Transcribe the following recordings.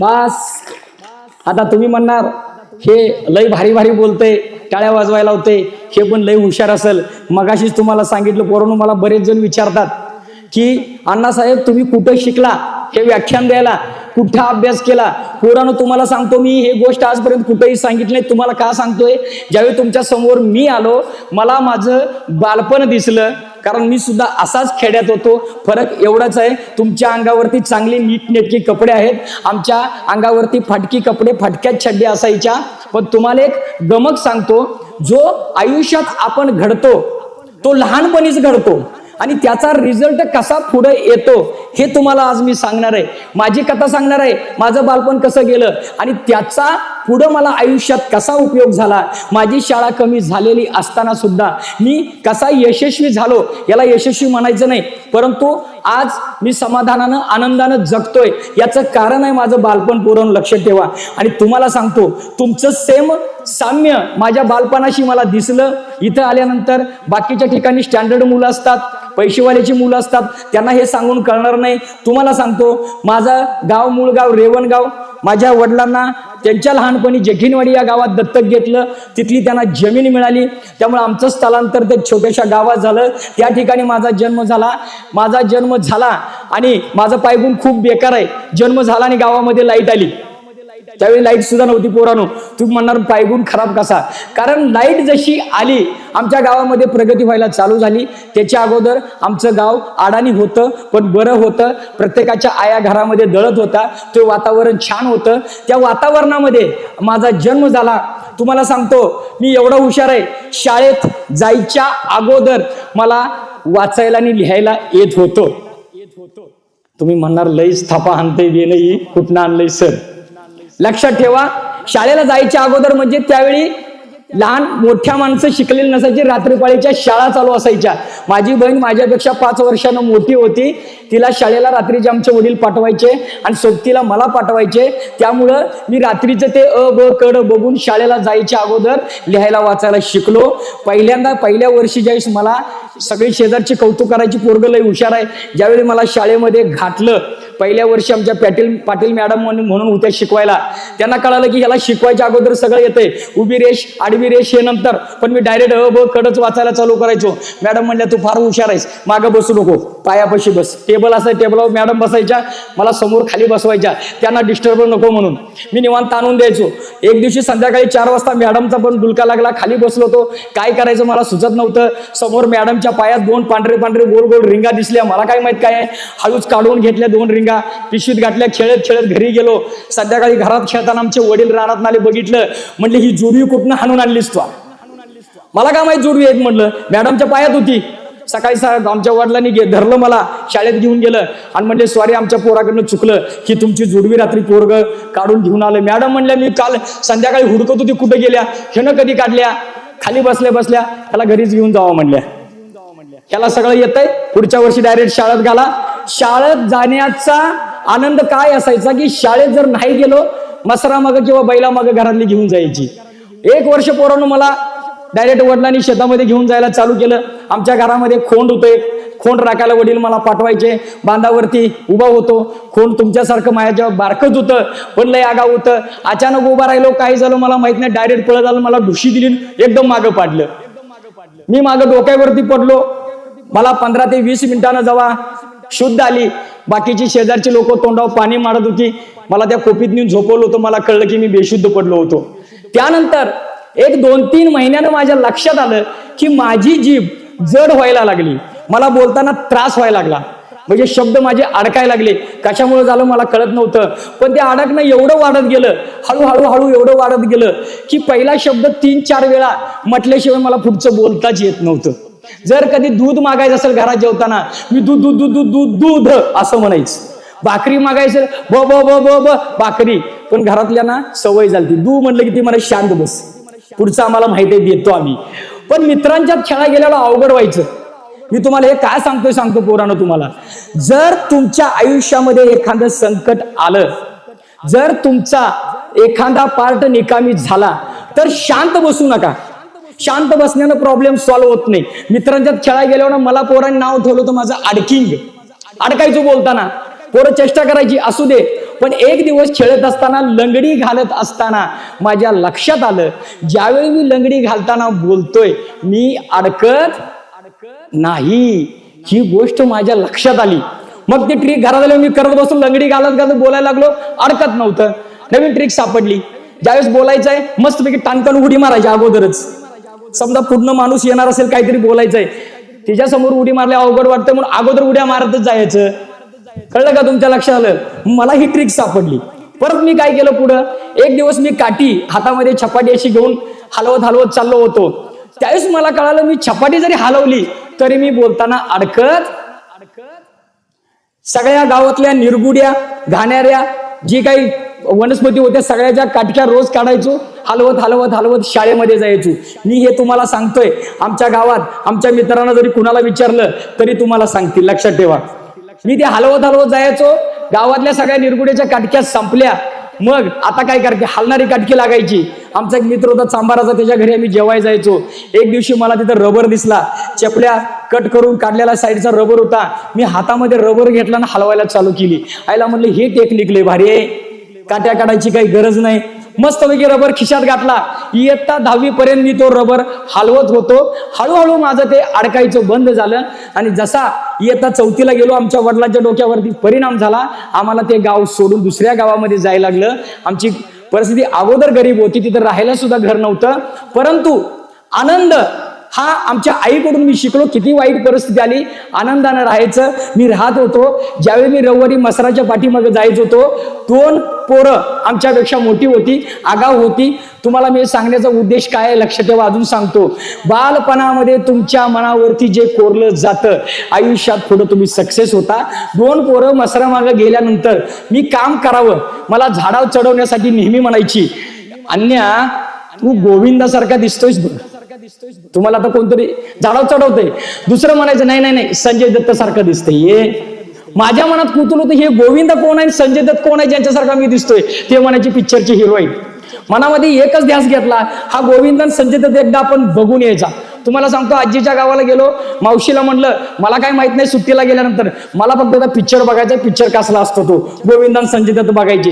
बस. आता तुम्ही म्हणणार हे लय भारी भारी बोलतंय टाळ्या वाजवायला होते हे पण लय हुशार असेल. मगाशीच तुम्हाला सांगितलं पोरांनो मला बरेच जण विचारतात की अण्णासाहेब तुम्ही कुठं शिकला? हे व्याख्यान द्यायला कुठं अभ्यास केला? पोरानं तुम्हाला सांगतो मी हे गोष्ट आजपर्यंत कुठेही सांगितली नाही. तुम्हाला का सांगतोय? ज्यावेळी तुमच्यासमोर मी आलो मला माझं बालपण दिसलं. कारण मी सुद्धा असाच खेड्यात होतो. फरक एवढाच आहे तुमच्या अंगावरती चांगले नीटनेटके कपडे आहेत. आमच्या अंगावरती फाटकी कपडे फाटक्यात छड्डे असायच्या. पण तुम्हाला एक गमक सांगतो जो आयुष्यात आपण घडतो तो लहानपणीच घडतो. आणि त्याचा रिझल्ट कसा पुढे येतो हे तुम्हाला आज मी सांगणार आहे. माझी कथा सांगणार आहे. माझं बालपण कसं गेलं आणि त्याचा पुढं मला आयुष्यात कसा उपयोग झाला? माझी शाळा कमी झालेली असताना सुद्धा मी कसा यशस्वी झालो याला यशस्वी म्हणायचं नाही. परंतु आज मी समाधानानं आनंदानं जगतोय याचं कारण आहे माझं बालपण पुरवून लक्ष ठेवा. आणि तुम्हाला सांगतो तुमचं सेम साम्य माझ्या बालपणाशी मला दिसलं. इथं आल्यानंतर बाकीच्या ठिकाणी स्टँडर्ड मुलं असतात पैसेवाल्याची मुलं असतात त्यांना हे सांगून कळणार नाही. तुम्हाला सांगतो माझं गाव मूळ गाव रेवणगाव. माझ्या वडिलांना त्यांच्या लहानपणी जखीनवाडी या गावात दत्तक घेतलं. तिथली त्यांना जमीन मिळाली. त्यामुळे आमचं स्थलांतर ते छोट्याशा गावात झालं. त्या ठिकाणी माझा जन्म झाला. माझा जन्म झाला आणि माझं पायगुण खूप बेकार आहे. जन्म झाला आणि गावामध्ये लाइट आली. त्यावेळी लाइट सुद्धा नव्हती पोरानो. तुम्ही म्हणणार पायगुण खराब कसा? कारण लाइट जशी आली आमच्या गावामध्ये प्रगती व्हायला चालू झाली. त्याच्या अगोदर आमचं गाव अडाणी होतं पण बरं होतं. प्रत्येकाच्या आया घरामध्ये दळत होता. ते वातावरण छान होतं. त्या वातावरणामध्ये माझा जन्म झाला. तुम्हाला सांगतो मी एवढा हुशार आहे. शाळेत जायच्या अगोदर मला वाचायला आणि लिहायला येत होतं. तुम्ही म्हणणार लईच थापा आणते नाही कुठनं आणलंय सर? लक्षात ठेवा शाळेला जायच्या अगोदर म्हणजे त्यावेळी लहान मोठ्या माणसं शिकलेली नसायची रात्रीपाळीच्या शाळा चालू असायच्या. माझी बहीण माझ्यापेक्षा पाच वर्षानं मोठी होती. तिला शाळेला रात्रीचे आमचे वडील पाठवायचे आणि सोबतीला मला पाठवायचे. त्यामुळं मी रात्रीचं ते अ ब कड बघून शाळेला जायच्या अगोदर लिहायला वाचायला शिकलो. पहिल्यांदा पहिल्या वर्षी ज्यावेळेस मला सगळी शेजारची कौतुक करायची पोरग लय हुशार आहे ज्यावेळी मला शाळेमध्ये घातलं पहिल्या वर्षी आमच्या पाटील पाटील मॅडम म्हणून म्हणून होत्या शिकवायला. त्यांना कळालं की ह्याला शिकवायच्या अगोदर सगळं येतंय. उभी रेष आडवी रेष हे नंतर. पण मी डायरेक्ट अ ब कडच वाचायला चालू करायचो. मॅडम म्हणल्या तू फार हुशार आहेस. मागं बसू नको. पायापाशी बस. टेबल असाय टेबलावर मॅडम बसायच्या. मला समोर खाली बसवायच्या. त्यांना डिस्टर्ब नको म्हणून. मी निवांत आणून द्यायचो. एक दिवशी संध्याकाळी चार वाजता मॅडमचा पण डुलका लागला. खाली बसलो होतो. काय करायचं मला सुचत नव्हतं. समोर मॅडमच्या पायात दोन पांढरे पांढरे गोल गोल रिंगा दिसल्या. मला काय माहीत काय हळूच काढून घेतल्या दोन रिंग. पिशवीत गाठल्या खेळत खेळत घरी गेलो. संध्याकाळी घरात खेळताना आमचे वडील रानात नाले बघितलं. म्हणले ही जोडवी कुठनं हाणून आणलीस तू? मला का माहीत जोडवी आहेत म्हणलं. मॅडमच्या पायात होती. सकाळी आमच्या वडिलांनी घे धरलं मला. शाळेत घेऊन गेलं. आणि म्हणले सॉरी आमच्या पोराकडनं चुकलं. की तुमची जोडवी रात्री पोरग काढून घेऊन आलं. मॅडम म्हणल्या मी काल संध्याकाळी हुडकत होती. कुठे गेल्या? ह्यानं कधी काढल्या? खाली बसल्या बसल्या. त्याला घरीच घेऊन जावं म्हणल्या. ह्याला सगळं येतंय. पुढच्या वर्षी डायरेक्ट शाळेत घाला. शाळेत जाण्याचा आनंद काय असायचा की शाळेत जर नाही गेलो मसरा मग किंवा बैला मग घरातली घेऊन जायची. एक वर्ष पोरानं मला डायरेक्ट वडिलांनी शेतामध्ये घेऊन जायला चालू केलं. आमच्या घरामध्ये खोंड होतं एक. खोंड राखायला वडील मला पाठवायचे. बांधावरती उभा होतो. खोंड तुमच्यासारखं माझ्या बारकत होतं. पण लय आगाव होतं. अचानक उभा राहिलो काय झालं मला माहीत नाही. डायरेक्ट पळत आलं मला ढुशी दिली एकदम मागं पाडलं. मी मागं डोक्यावरती पडलो. मला पंधरा ते वीस मिनिटानं जेव्हा शुद्ध आली. बाकीची शेजारची लोक तोंडावर पाणी मारत होती. मला त्या कोपीत नेऊन झोपवलं होतं. मला कळलं की मी बेशुद्ध पडलो होतो. त्यानंतर एक दोन तीन महिन्यानं माझ्या लक्षात आलं की माझी जीभ जड व्हायला लागली. मला बोलताना त्रास व्हायला लागला. म्हणजे शब्द माझे अडकायला लागले. कशामुळे झालं मला कळत नव्हतं. पण ते अडकणं एवढं वाढत गेलं हळूहळू हळू एवढं वाढत गेलं की पहिला शब्द तीन चार वेळा म्हटल्याशिवाय मला पुढचं बोलताच येत नव्हतं. जर कधी दूध मागायचं असेल घरात जेवताना मी दूध दूध दूध दूध दूध दूध असं म्हणायचं. भाकरी मागायचं ब ब ब ब ब भाकरी. पण घरातल्यांना सवय झाली दू म्हणलं की ती मला शांत बस. पुढचं आम्हाला माहिती देतो आम्ही. पण मित्रांच्या खेळा गेल्याला अवघड व्हायचं. मी तुम्हाला हे काय सांगतोय सांगतो पोरानं तुम्हाला. जर तुमच्या आयुष्यामध्ये एखादं संकट आलं जर तुमचा एखादा पार्ट निकामी झाला तर शांत बसू नका. शांत बसण्यानं प्रॉब्लेम सॉल्व्ह होत नाही. मित्रांच्यात खेळायला गेल्यावर मला पोरांनी नाव ठेवलं होतं माझं अडकिंग अडकायचो बोलताना. पोरं चेष्टा करायची असू दे. पण एक दिवस खेळत असताना लंगडी घालत असताना माझ्या लक्षात आलं ज्यावेळी मी लंगडी घालताना बोलतोय मी अडकत नाही. ही गोष्ट माझ्या लक्षात आली. मग ती ट्रिक घरात आली मी करत बसून लंगडी घालत घालत बोलायला लागलो. अडकत नव्हतं. नवीन ट्रिक सापडली. ज्यावेळेस बोलायचं आहे मस्तपैकी टांकण उडी मारायची अगोदरच. समजा पूर्ण माणूस येणार असेल काहीतरी बोलायचंय. तिच्यासमोर उडी मारल्या अवघड वाटतं म्हणून अगोदर उड्या मारतच जायचं. कळलं का तुमच्या लक्षात आलं? मला ही ट्रिक सापडली. परत मी काय केलं पुढं? एक दिवस मी काठी हातामध्ये छपाटी अशी घेऊन हलवत हलवत चाललो होतो. त्यावेळेस मला कळालं मी छपाटी जरी हलवली तरी मी बोलताना अडकत सगळ्या गावातल्या निरगुड्या घाण्याऱ्या जी काही वनस्पती होत्या सगळ्याच्या काटक्या रोज काढायचो हलवत हलवत हलवत शाळेमध्ये जायचो. मी हे तुम्हाला सांगतोय आमच्या गावात आमच्या मित्रांना जरी कुणाला विचारलं तरी तुम्हाला सांगतील लक्षात ठेवा. मी ते हलवत हलवत जायचो गावातल्या सगळ्या निरगुड्याच्या काटक्या संपल्या. मग आता काय करते हलणारी काटकी लागायची. आमचा एक मित्र होता चांबाराचा त्याच्या घरी आम्ही जेवाय जायचो. एक दिवशी मला तिथं रबर दिसला. चपल्या कट करून काढलेला साईडचा रबर होता. मी हातामध्ये रबर घेतला आणि हलवायला चालू केली. आईला म्हणलं हे टेक्निक लय भारी आहे. काट्या काढायची काही गरज नाही. मस्तपैकी रबर खिशात घातला. इयत्ता दहावी पर्यंत मी तो रबर हलवत होतो. हळूहळू माझं ते अडकायचं बंद झालं. आणि जसा इयत्ता चौथीला गेलो आमच्या वडिलांच्या डोक्यावरती परिणाम झाला. आम्हाला ते गाव सोडून दुसऱ्या गावामध्ये जायला लागलं. आमची परिस्थिती अगोदर गरीब होती. तिथं राहायला सुद्धा घर नव्हतं. परंतु आनंद हा आमच्या आईकडून मी शिकलो किती वाईट परिस्थिती आली. आनंदानं राहायचं. मी राहत होतो. ज्यावेळी मी रविवारी मसराच्या पाठीमागे जायचो होतो दोन पोरं आमच्यापेक्षा मोठी होती आगाव होती. तुम्हाला मी सांगण्याचा उद्देश काय आहे लक्षात ठेवा अजून सांगतो. बालपणामध्ये तुमच्या मनावरती जे कोरलं जातं आयुष्यात पुढं तुम्ही सक्सेस होता. दोन पोरं मसरामागं गेल्यानंतर मी काम करावं. मला झाडावर चढवण्यासाठी नेहमी म्हणायची अन्या तू गोविंदासारखा दिसतोयस बघ तुम्हाला आता कोणतरी झाडावर चढवतंय. दुसरं म्हणायचं नाही नाही नाही संजय दत्त सारखं दिसतंय हे माझ्या मनात कुतुल होतं हे गोविंद कोण आहे संजय दत्त कोण आहे ज्यांच्यासारखा मी दिसतोय? ते म्हणायची पिक्चरची हिरोईन. मनामध्ये एकच ध्यास घेतला हा गोविंद संजय दत्त एकदा आपण बघून यायचा. तुम्हाला सांगतो आजीच्या गावाला गेलो मावशीला म्हणलं मला काय माहीत नाही सुट्टीला गेल्यानंतर मला फक्त पिक्चर बघायचा पिक्चर कसला असतो तो? गोविंद संजय दत्त बघायची.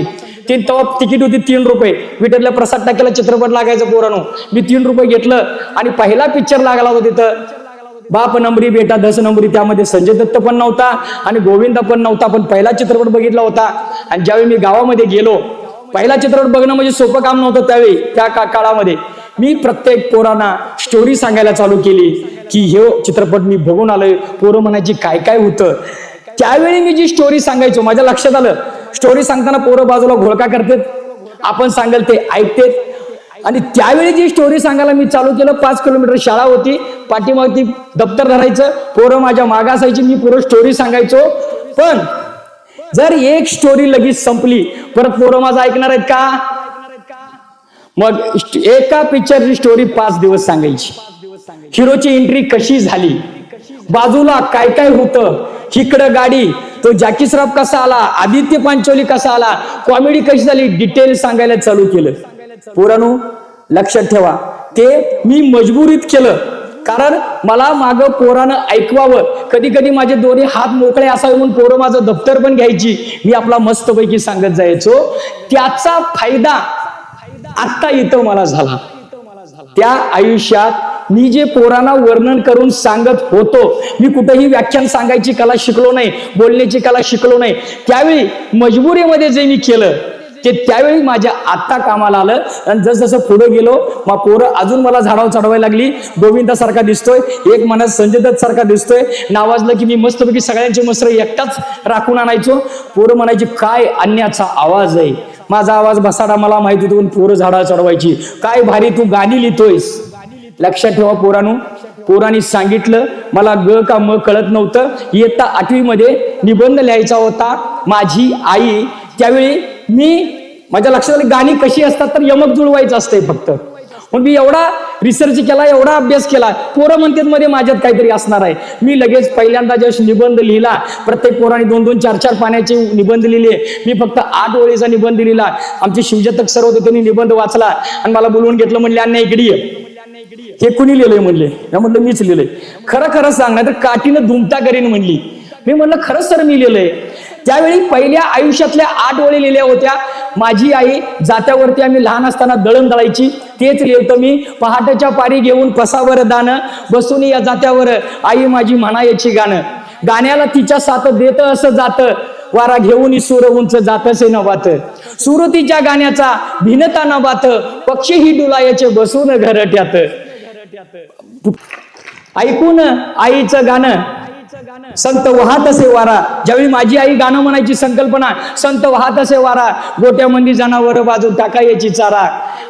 तीन तेव्हा तिकीट होती तीन रुपये. विटरला प्रसाद टाकेला चित्रपट लागायचं पोरानो. मी तीन रुपये घेतलं आणि पहिला पिक्चर लागला होता तिथं. बाप नंबरी बेटा दस नंबरी. त्यामध्ये संजय दत्त पण नव्हता आणि गोविंद पण नव्हता. पण पहिला चित्रपट बघितला होता. आणि ज्यावेळी मी गावामध्ये गेलो पहिला चित्रपट बघणं म्हणजे सोपं काम नव्हतं त्यावेळी त्या का काळामध्ये. मी प्रत्येक पोरांना स्टोरी सांगायला चालू केली की हे चित्रपट मी बघून आलोय. पोरं म्हणायची काय काय होतं? त्यावेळी मी जी स्टोरी सांगायचो माझ्या लक्षात आलं. स्टोरी सांगताना पोरं बाजूला घोळका करतात. आपण सांगाल ते ऐकतेत. आणि त्यावेळी जी स्टोरी सांगायला मी चालू केलं पाच किलोमीटर शाळा होती. पाठीमाग ती दप्तर धरायचं. पोरं माझ्या मागासायची मी पोरं स्टोरी सांगायचो. पण जर एक स्टोरी लगेच संपली परत पोरं माझं ऐकणार आहेत का? मग एका पिक्चरची स्टोरी पाच दिवस सांगायची. हिरोची एंट्री कशी झाली? बाजूला काय काय होतं? इकडं गाडी तो जॅकी श्रॉफ कसा आला? आदित्य पांचोली कसा आला? कॉमेडी कशी झाली? डिटेल सांगायला चालू केलं. पोरांनो लक्षात ठेवा. ते मी मजबुरीत केलं. कारण मला माग पोरानं ऐकवावं. कधी कधी माझे दोन्ही हात मोकळे असावे म्हणून पोरं माझं दप्तर पण घ्यायची. मी आपला मस्तपैकी सांगत जायचो. त्याचा फायदा आत्ता इथं मला झाला. त्या आयुष्यात मी जे पोरांना वर्णन करून सांगत होतो मी कुठेही व्याख्यान सांगायची कला शिकलो नाही बोलण्याची कला शिकलो नाही. त्यावेळी मजबुरीमध्ये जे मी केलं ते त्यावेळी माझ्या आत्ता कामाला आलं. आणि जसजसं पुढे गेलो मग पोरं अजून मला झाडावर चढवायला लागली. गोविंदासारखा दिसतोय एक मनात संजय दत्त सारखा दिसतोय. नावाजलं की मी मस्तपैकी सगळ्यांचे मस्त्र एकटाच राखून आणायचो. पोरं म्हणायची काय अन्याचा आवाज आहे? माझा आवाज बसाडा मला माहिती होतो पण पोरं झाडावर चढवायची. काय भारी तू गाणी लिहितोयस. लक्षात ठेवा पोरानू. पोरांनी सांगितलं मला ग का म कळत नव्हतं. इयत्ता आठवीमध्ये निबंध लिहायचा होता. माझी आई त्यावेळी मी माझ्या लक्षात आलं गाणी कशी असतात तर यमक जुळवायचं असतंय फक्त. मग मी एवढा रिसर्च केला एवढा अभ्यास केला. पोरं म्हणतात मध्ये माझ्यात काहीतरी असणार आहे. मी लगेच पहिल्यांदा जेव्हा निबंध लिहिला प्रत्येक पोराने दोन दोन चार चार पाण्याचे निबंध लिहिले. मी फक्त आठ ओळीचा निबंध लिहिला. आमचे शिवजतक सर होते त्यांनी निबंध वाचला. आणि मला बोलवून घेतलं म्हणले अन्य इकडे ये. हे कुणी लिहिलंय म्हणले? या म्हणलं मीच लिहिलंय. खरं खरं सांग नाही तर काठीनं धुमटा करीन म्हणली. मी म्हणलं खरंच सर मी लिहिलंय. त्यावेळी पहिल्या आयुष्यातल्या आठ ओळी लिहिल्या होत्या. माझी आई जात्यावरती आम्ही लहान असताना दळण दळायची. तेच लिहितो मी. पहाटेच्या पारी घेऊन पसावर दाणं बसून या जात्यावर. आई माझी म्हणा याची गाणं. गाण्याला तिच्या साथ देत असं जातं. वारा घेऊन सूर उंच जातसे नवात सुरतीच्या गाण्याचा भिनता नवात पक्षीही डुलायाचे बसून घरट्यात. ऐकून आईचं गाणं संत वाहत असे वारा. ज्यावेळी माझी आई गाणं म्हणायची संकल्पना संत वाहत असे वारा. गोट्यामध्ये जनावर बाजून टाकायची चारा.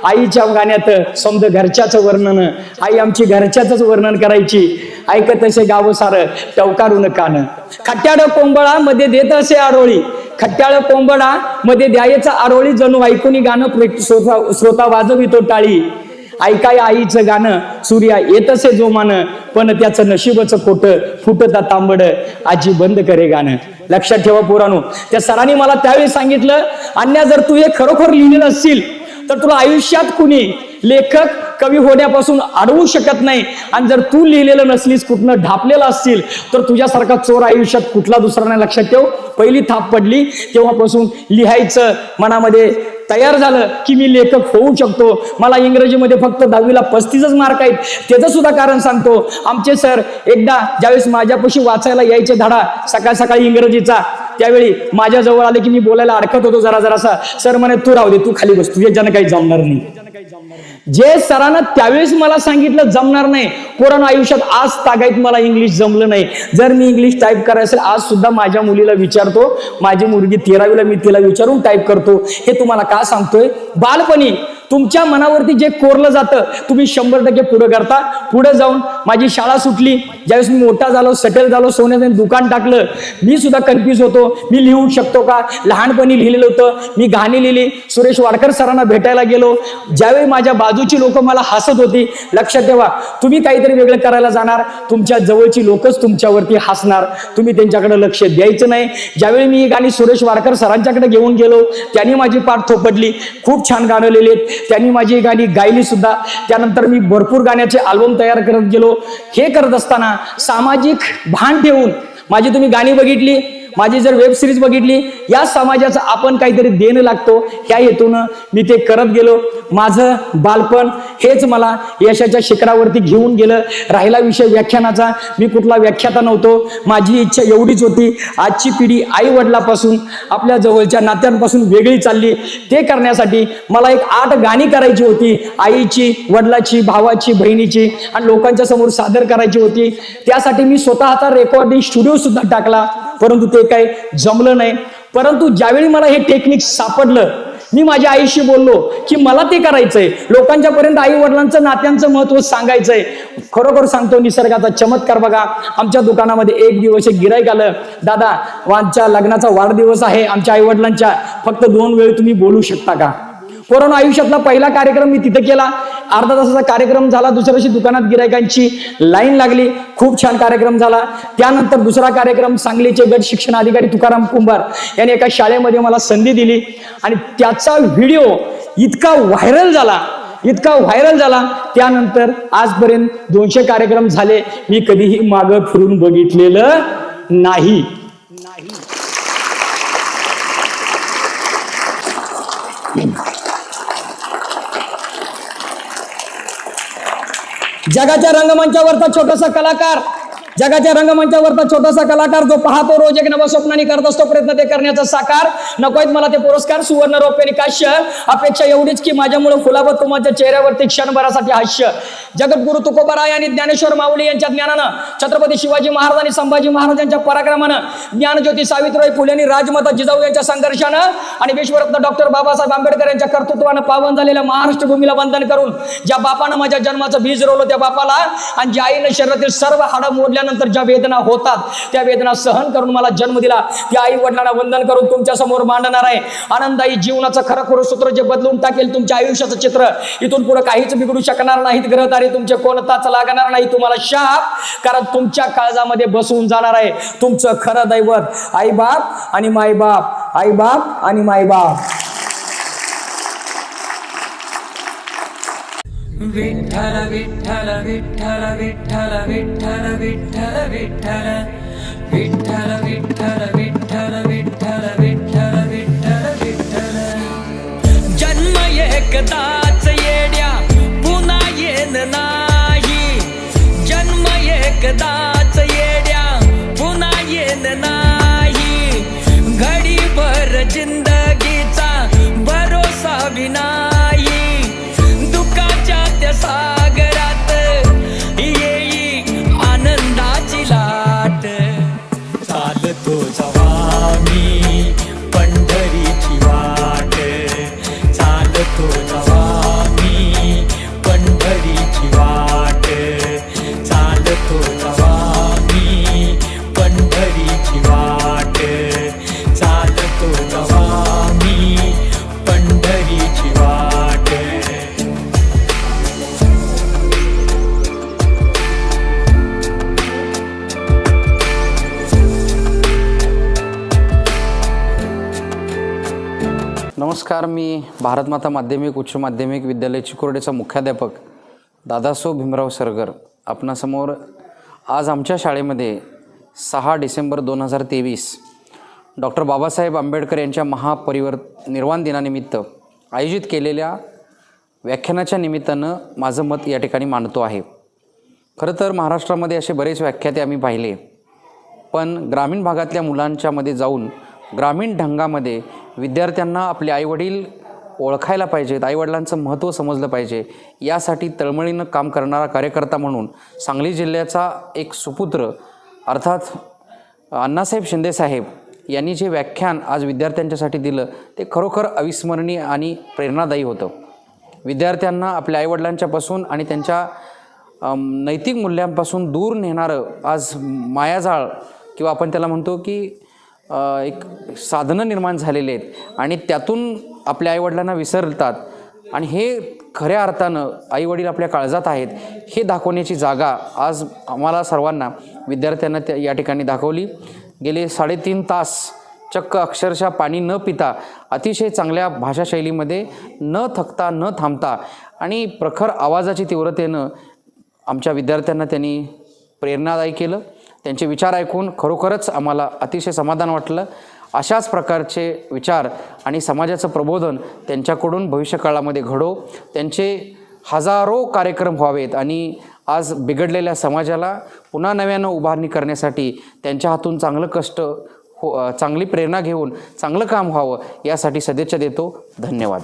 आईच्या गाण्यात समज घरच्याच वर्णन. आई आमची घरच्याच वर्णन करायची. ऐकत असे गाव सारं टवकारून कान. खट्याळ कोंबळा मध्ये देत असे आरोळी. खट्याळ कोंबडा मध्ये द्यायचा आरोळी जणू ऐकून गाणं श्रोता श्रोता वाजवितो टाळी. ऐकाय आईचं गाणं सूर्या येत असे जोमानं पण त्याचं नशिबाचं खोट फुटता तांबड. आजी बंद करे गाणं. लक्षात ठेवा पोरानो त्या सरांनी मला त्यावेळी सांगितलं अन्या जर तू हे खरोखर लिहिलेलं असशील तर तुला आयुष्यात कुणी लेखक कवी होण्यापासून अडवू शकत नाही. आणि जर तू लिहिलेलं नसलीस कुठनं ढापलेलं असतील तर तुझ्यासारखा चोर आयुष्यात कुठला दुसरा नाही. लक्षात ठेव पहिली थाप पडली तेव्हापासून लिहायचं मनामध्ये तयार झालं की मी लेखक होऊ शकतो. मला इंग्रजीमध्ये फक्त दहावीला पस्तीसच मार्क आहेत. त्याचं सुद्धा कारण सांगतो. आमचे सर एकदा ज्यावेळेस माझ्यापाशी वाचायला यायचे धडा सकाळ सकाळी इंग्रजीचा त्यावेळी माझ्या जवळ आले की मी बोलायला अडकत होतो जरा जरासा. सर म्हणे तू राहू दे तू खाली बस तुझ्याच्यानं काही जमणार नाही. जे सरांना त्यावेळेस मला सांगितलं जमणार नाही. कोरोना आयुष्यात आज तागायत मला इंग्लिश जमलं नाही. जर मी इंग्लिश टाईप करायचं असेल, आज सुद्धा माझ्या मुलीला विचारतो माझी मुलगी तेरावीला मी तिला विचारून टाईप करतो. हे तुम्हाला का सांगतोय? बालपणी तुमच्या मनावरती जे कोरलं जातं तुम्ही शंभर टक्के पुढे करता. पुढे जाऊन माझी शाळा सुटली. ज्यावेळेस मी मोठा झालो सेटल झालो सोन्याचं दुकान टाकलं मी सुद्धा कन्फ्यूज होतो. मी लिहू शकतो का? लहानपणी लिहिलेलं होतं. मी गाणी लिहिली. सुरेश वाडकर सरांना भेटायला गेलो. ज्यावेळी माझ्या बाजूची लोक मला हसत होती लक्षात ठेवा तुम्ही काहीतरी वेगळं करायला जाणार. तुमच्या जवळची लोकच तुमच्यावरती हसणार. तुम्ही त्यांच्याकडे लक्ष द्यायचं नाही. ज्यावेळी मी गाणी सुरेश वाडकर सरांच्याकडे घेऊन गेलो त्यांनी माझी पाठ थोपटली. खूप छान गाणं लिहिलेत. त्यांनी माझी गाणी गायली सुद्धा. त्यानंतर मी भरपूर गाण्याचे अल्बम तयार करत गेलो. हे करत असताना सामाजिक भान ठेवून माझी तुम्ही गाणी बघितली? माझी जर वेब सिरीज बघितली या समाजाचं आपण काहीतरी देणं लागतो ह्या हेतून मी ते करत गेलो. माझं बालपण हेच मला यशाच्या शिखरावरती घेऊन गेलं. राहिला विषय व्याख्यानाचा. मी कुठला व्याख्याता नव्हतो. माझी इच्छा एवढीच होती. आजची पिढी आई वडिलापासून आपल्या जवळच्या नात्यांपासून वेगळी चालली. ते करण्यासाठी मला एक आठ गाणी करायची होती. आईची वडिलाची भावाची बहिणीची आणि लोकांच्या समोर सादर करायची होती. त्यासाठी मी स्वतःचा रेकॉर्डिंग स्टुडिओ सुद्धा टाकला. परंतु ते काही जमलं नाही. परंतु ज्यावेळी मला हे टेक्निक सापडलं मी माझ्या आईशी बोललो की मला ते करायचंय. लोकांच्या पर्यंत आई वडिलांचं नात्यांचं महत्त्व सांगायचंय. खरोखर सांगतो निसर्गाचा चमत्कार बघा. आमच्या दुकानामध्ये एक दिवस एक गिराईक आलं. दादा आमच्या लग्नाचा वाढदिवस आहे. आमच्या आई वडिलांच्या फक्त दोन वेळ तुम्ही बोलू शकता का? कोरोना आयुष्यातला पहिला कार्यक्रम मी तिथे केला. अर्धा तासाचा कार्यक्रम झाला. दुसऱ्या दिवशी दुकानात गिरायकांची लाईन लागली. खूप छान कार्यक्रम झाला. त्यानंतर दुसरा कार्यक्रम सांगलीचे गट शिक्षण अधिकारी तुकाराम कुंभार यांनी एका शाळेमध्ये मला संधी दिली. आणि त्याचा व्हिडिओ इतका व्हायरल झाला. इतका व्हायरल झाला. त्यानंतर आजपर्यंत दोनशे कार्यक्रम झाले. मी कधीही मागं फिरून बघितलेलं नाही. नाही. जगाच्या रंगमंचावरचा छोटासा कलाकार जगाच्या रंगमंचावरचा छोटासा कलाकार जो पाहतो रोज एक नवा स्वप्नाने करत असतो प्रयत्न ते करण्याचा साकार. नकोयत मला ते पुरस्कार. सुवर्ण रौप्य काश्य अपेक्षा एवढीच की माझ्यामुळे फुलावत तुमच्या चेहऱ्यावरती क्षणभरासाठी हास्य. जगद्गुरु तुकोबराय आणि ज्ञानेश्वर माऊली यांच्या ज्ञानानं छत्रपती शिवाजी महाराज आणि संभाजी महाराज यांच्या पराक्रमानं ज्ञानज्योती सावित्रीबाई फुले आणि राजमाता जिजाऊ यांच्या संघर्षानं आणि विश्वरत्न डॉक्टर बाबासाहेब आंबेडकर यांच्या कर्तृत्वानं पावन झालेल्या महाराष्ट्र भूमीला वंदन करून ज्या बापानं माझ्या जन्माचं बीज रोवलं त्या बापाला आणि ज्या आईनं शरीरातील सर्व हाडं मोडल्यानंतर ज्या वेदना होतात त्या वेदना सहन करून मला जन्म दिला. त्या आई वडिलांना वंदन करून तुमच्यासमोर मांडणार आहे. आनंदाई जीवनाचं खरं खरं सूत्र जे बदलून टाकेल तुमच्या आयुष्याचं चित्र इथून पुढे काहीच बिघडू शकणार नाहीत. ग्रहतारे तुमचे कोणताच लागणार नाही तुम्हाला शाप कारण तुमच्या काळजामध्ये बसवून जाणार आहे. तुमचं खरं दैवत आई बाप आणि मायबाप आई बाप आणि मायबाप. विठ्ठल विठ्ठल विठ्ठल विठ्ठल विठ्ठल विठ्ठल विठ्ठल विठ्ठल विठ्ठल विठ्ठल विठ्ठल विठ्ठल विठ्ठल विठ्ठल जन्म एकदाच येड्या पुन्हा येन नाही जन्म एकदाच येड्या पुन्हा येन नाही घडीभर जिंदगीचा भरोसा विना नमस्कार मी भारतमाता माध्यमिक उच्च माध्यमिक विद्यालय चिकुर्डेचा मुख्याध्यापक दादासो भीमराव सरगर आपणासमोर आज आमच्या शाळेमध्ये सहा डिसेंबर दोन हजार तेवीस डॉक्टर बाबासाहेब आंबेडकर यांच्या महापरिवर निर्वाण दिनानिमित्त आयोजित केलेल्या व्याख्यानाच्या निमित्तानं माझं मत या ठिकाणी मांडतो आहे. खरं तर महाराष्ट्रामध्ये असे बरेच व्याख्याते आम्ही पाहिले पण ग्रामीण भागातल्या मुलांच्यामध्ये जाऊन ग्रामीण ढंगामध्ये विद्यार्थ्यांना आपले आईवडील ओळखायला पाहिजेत आईवडिलांचं महत्त्व समजलं पाहिजे. यासाठी तळमळीनं काम करणारा कार्यकर्ता म्हणून सांगली जिल्ह्याचा एक सुपुत्र अर्थात अण्णासाहेब शिंदेसाहेब यांनी जे व्याख्यान आज विद्यार्थ्यांच्यासाठी दिलं ते खरोखर अविस्मरणीय आणि प्रेरणादायी होतं. विद्यार्थ्यांना आपल्या आईवडिलांच्यापासून आणि त्यांच्या नैतिक मूल्यांपासून दूर नेणारं आज मायाजाळ किंवा आपण त्याला म्हणतो की एक साधनं निर्माण झालेले आहेत आणि त्यातून आपल्या आईवडिलांना विसरतात. आणि हे खऱ्या अर्थानं आईवडील आपल्या काळजात आहेत हे दाखवण्याची जागा आज आम्हाला सर्वांना विद्यार्थ्यांना त्या या ठिकाणी दाखवली. गेले साडेतीन तास चक्क अक्षरशः पाणी न पिता अतिशय चांगल्या भाषाशैलीमध्ये न थकता न थांबता आणि प्रखर आवाजाची तीव्रतेनं आमच्या विद्यार्थ्यांना त्यांनी प्रेरणादायी केलं. त्यांचे विचार ऐकून खरोखरच आम्हाला अतिशय समाधान वाटलं. अशाच प्रकारचे विचार आणि समाजाचं प्रबोधन त्यांच्याकडून भविष्यकाळामध्ये घडो. त्यांचे हजारो कार्यक्रम व्हावेत आणि आज बिघडलेल्या समाजाला पुन्हा नव्यानं उभारणी करण्यासाठी त्यांच्या हातून चांगलं कष्ट हो चांगली प्रेरणा घेऊन चांगलं काम व्हावं यासाठी सदिच्छा देतो. धन्यवाद.